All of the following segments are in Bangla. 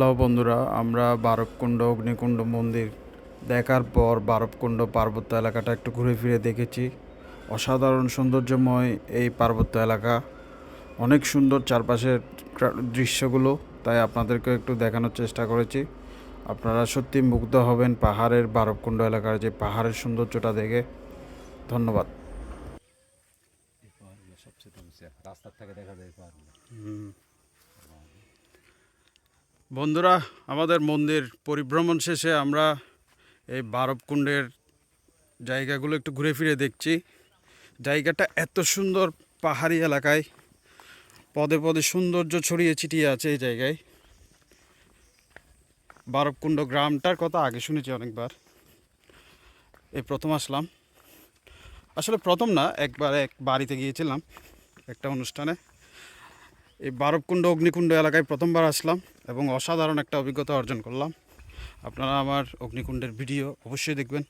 হ্যালো বন্ধুরা আমরা বারবকুণ্ড অগ্নিকুণ্ড মন্দির দেখার পর বারবকুণ্ড পার্বত্য এলাকাটা একটু ঘুরে ফিরে দেখেছি। অসাধারণ সৌন্দর্যময় এই পার্বত্য এলাকা। অনেক সুন্দর চারপাশের দৃশ্যগুলো তাই আপনাদেরকে একটু দেখানোর চেষ্টা করেছি। আপনারা সত্যি মুগ্ধ হবেন পাহাড়ের বারবকুণ্ড এলাকার যে পাহাড়ের সৌন্দর্যটা দেখে। ধন্যবাদ। উঁচু। রাস্তার থেকে দেখা যায় বন্ধুরা, আমাদের মন্দির পরিভ্রমণ শেষে আমরা এই বারবকুণ্ডের জায়গাগুলো একটু ঘুরে ফিরে দেখছি। জায়গাটা এত সুন্দর পাহাড়ি এলাকায়, পদে পদে সৌন্দর্য ছড়িয়ে ছিটিয়ে আছে এই জায়গায়। বারবকুণ্ড গ্রামটার কথা আগে শুনেছি অনেকবার। এই প্রথম আসলাম। আসলে প্রথম না, একবার এক বাড়িতে গিয়েছিলাম একটা অনুষ্ঠানে। এই বারবকুণ্ড, অগ্নিকুণ্ড এলাকায় প্রথমবার আসলাম এবং অসাধারণ একটা অভিজ্ঞতা অর্জন করলাম। আপনারা আমার অগ্নিকুণ্ডের ভিডিও অবশ্যই দেখবেন।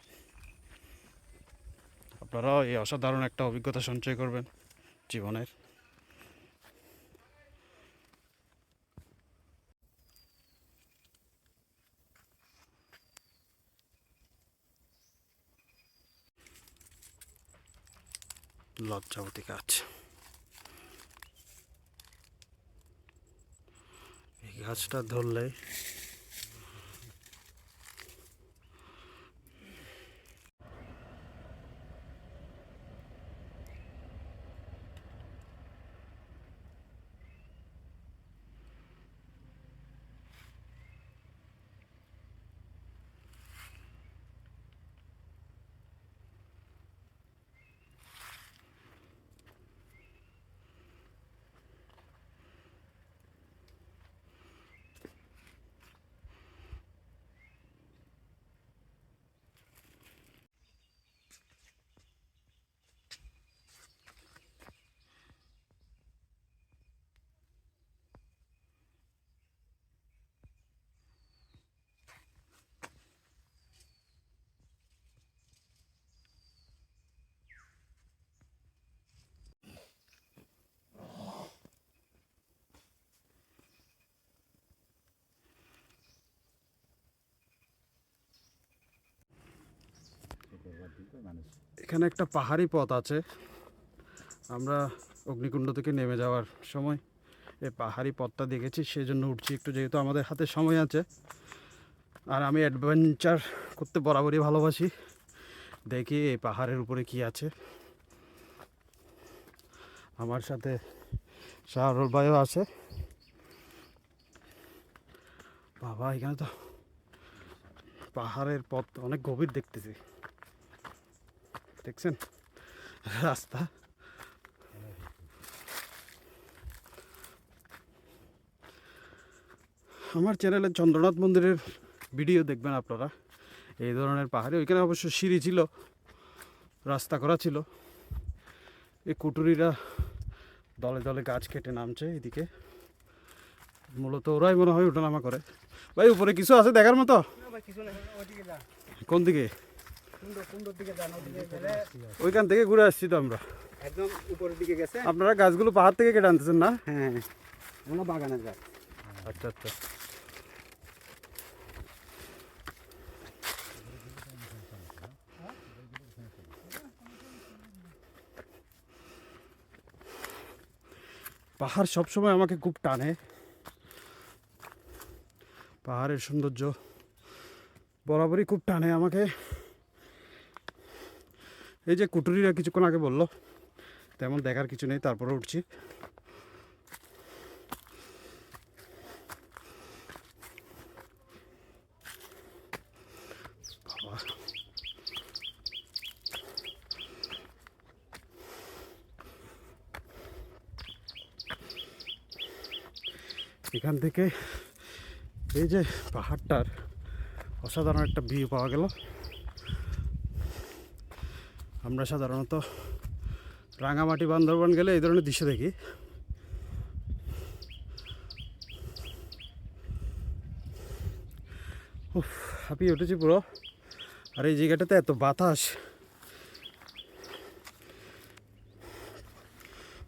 আপনারাও এই অসাধারণ একটা অভিজ্ঞতা সঞ্চয় করবেন জীবনের। লজ্জাবতী গাছ গাছটা ধরলে এখানে একটা পাহাড়ি পথ আছে। আমরা অগ্নিকুণ্ড থেকে নেমে যাওয়ার সময় এই পাহাড়ি পথটা দেখেছি সেই জন্য উঠছি একটু, যেহেতু আমাদের হাতে সময় আছে। আর আমি অ্যাডভেঞ্চার করতে বরাবরই ভালোবাসি। দেখি এই পাহাড়ের উপরে কি আছে। আমার সাথে শাহরুল ভাইও আছে। বাবা, এখানে তো পাহাড়ের পথ অনেক গভীর দেখতেছি। দেখছেন? রাস্তা। আমার চ্যানেলে চন্দ্রনাথ মন্দিরের ভিডিও দেখবেন আপনারা। এই ধরনের পাহাড়ে। ওইখানে অবশ্য সিঁড়ি ছিল রাস্তা করা ছিল। এই কুটুরিরা দলে দলে গাছ কেটে নামছে এদিকে। মূলত ওরাই মনে হয় ওঠানামা করে। ভাই উপরে কিছু আছে দেখার মতো? কোন দিকে? ওইখান থেকে ঘুরে আসছি তো আমরা। একদম উপরের দিকে গেছে? আপনারা গাছগুলো পাহাড় থেকে কেটে আনতেছেন না? হ্যাঁ আমরা বাগানের গাছ। আচ্ছা আচ্ছা। পাহাড় সবসময় আমাকে খুব টানে। পাহাড়ের সৌন্দর্য বরাবরই খুব টানে আমাকে। এই যে কুটুরিরা কিছুক্ষণ আগে বলল, তেমন দেখার কিছু নেই, তারপরে উঠছি। এখান থেকে এই যে পাহাড়টার অসাধারণ একটা ভিউ পাওয়া গেল। আমরা সাধারণত রাঙামাটি, বান্দরবান গেলে এই ধরনের দৃশ্য দেখি। উফ উঠেছি পুরো। আর এই জায়গাটাতে এত বাতাস।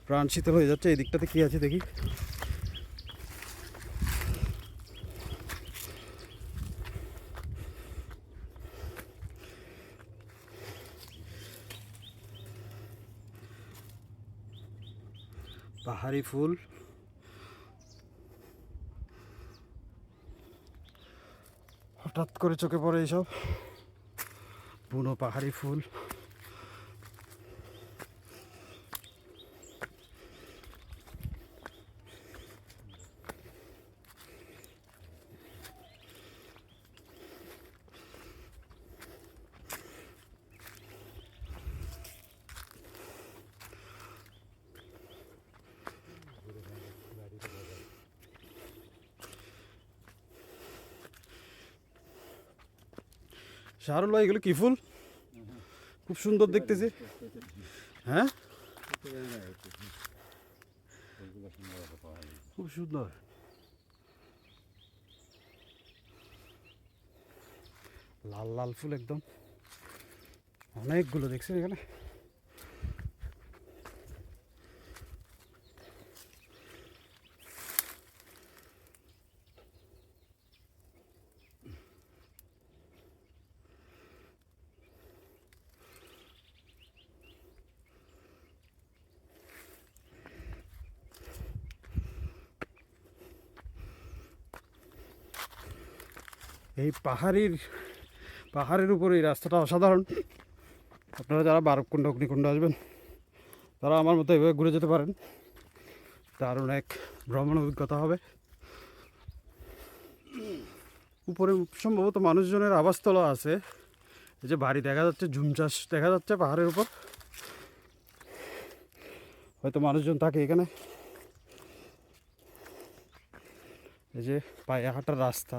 প্রাণ শীতল হয়ে যাচ্ছে, এই দিকটাতে কি আছে দেখি। পাহাড়ি ফুল। হঠাৎ করে চোখে পড়ে এইসব। বুনো পাহাড়ি ফুল। শাহরুল্লাহ এগুলো কি ফুল? খুব সুন্দর দেখতেছি। হ্যাঁ? খুব সুন্দর। লাল লাল ফুল একদম। অনেকগুলো দেখছেন এখানে? এই পাহাড়ির, পাহাড়ের উপরে এই রাস্তাটা অসাধারণ। আপনারা যারা বারবকুণ্ড, অগ্নিকুণ্ড আসবেন, তারা আমার মতো এভাবে ঘুরে যেতে পারেন। দারুণ এক ভ্রমণ অভিজ্ঞতা হবে। উপরে সম্ভবত মানুষজনের আবাসস্থল আছে। এই যে বাড়ি দেখা যাচ্ছে, ঝুম চাষ দেখা যাচ্ছে পাহাড়ের উপর। হয়তো মানুষজন থাকে এখানে। এই যে পায়ে হাঁটার রাস্তা।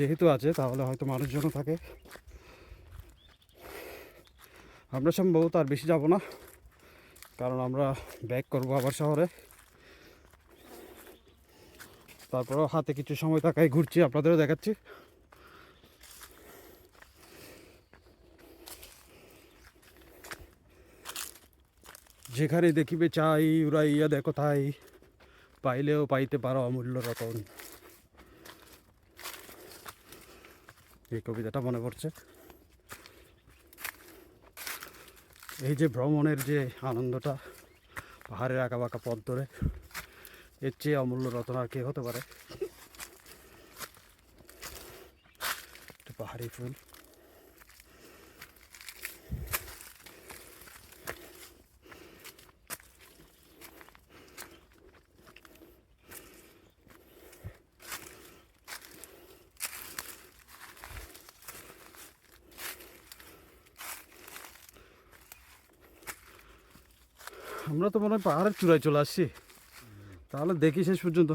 যেহেতু আছে, তাহলে হয়তো মানুষজনও থাকে। আমরা সম্ভবত আর বেশি যাব না, কারণ আমরা ব্যাক করব আবার শহরে। তারপরেও হাতে কিছু সময় থাকায় ঘুরছি, আপনাদেরও দেখাচ্ছি। যেখানে দেখিবে চাই, উড়াইয়া দেখো তাই, পাইলেও পাইতে পারো অমূল্য রতন। এই কবিতাটা মনে পড়ছে। এই যে ভ্রমণের যে আনন্দটা, পাহাড়ের আঁকা বাঁকা পথ ধরে, এর চেয়ে অমূল্য রতন আর কে হতে পারে? পাহাড়ি ফুল। আমরা তো মনে হয় পাহাড়ের চূড়ায় চলে আসছি। তাহলে দেখি শেষ পর্যন্ত।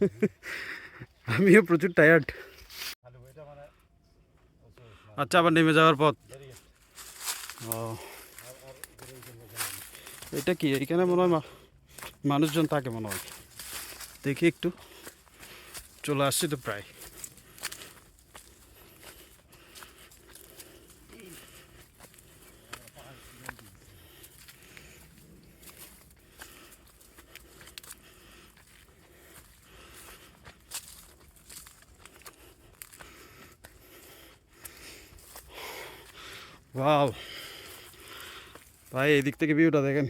আমিও প্রচুর টায়ার্ড আচ্ছা আবার নেমে যাওয়ার পথ। ও। এটা কি? এখানে মনে হয় মানুষজন থাকে মনে হয়। দেখি একটু। চলে আসছি তো প্রায়। ওয়াও ভাই, এদিক থেকে ভিউটা দেখেন।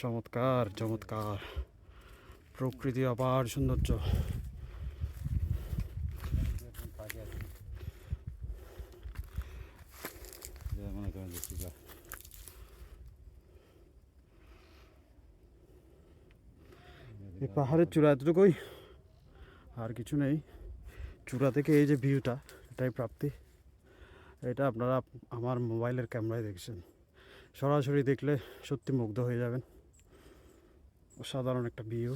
চমৎকার চমৎকার। প্রকৃতি আবার সৌন্দর্য। এই পাহাড়ের চূড়া এতটুকুই, আর কিছু নেই। চূড়া থেকে এই যে ভিউটা, এটাই প্রাপ্তি। এটা আপনারা আমার মোবাইলের ক্যামেরায় দেখছেন। সরাসরি দেখলে সত্যি মুগ্ধ হয়ে যাবেন। সাধারণ একটা ভিউ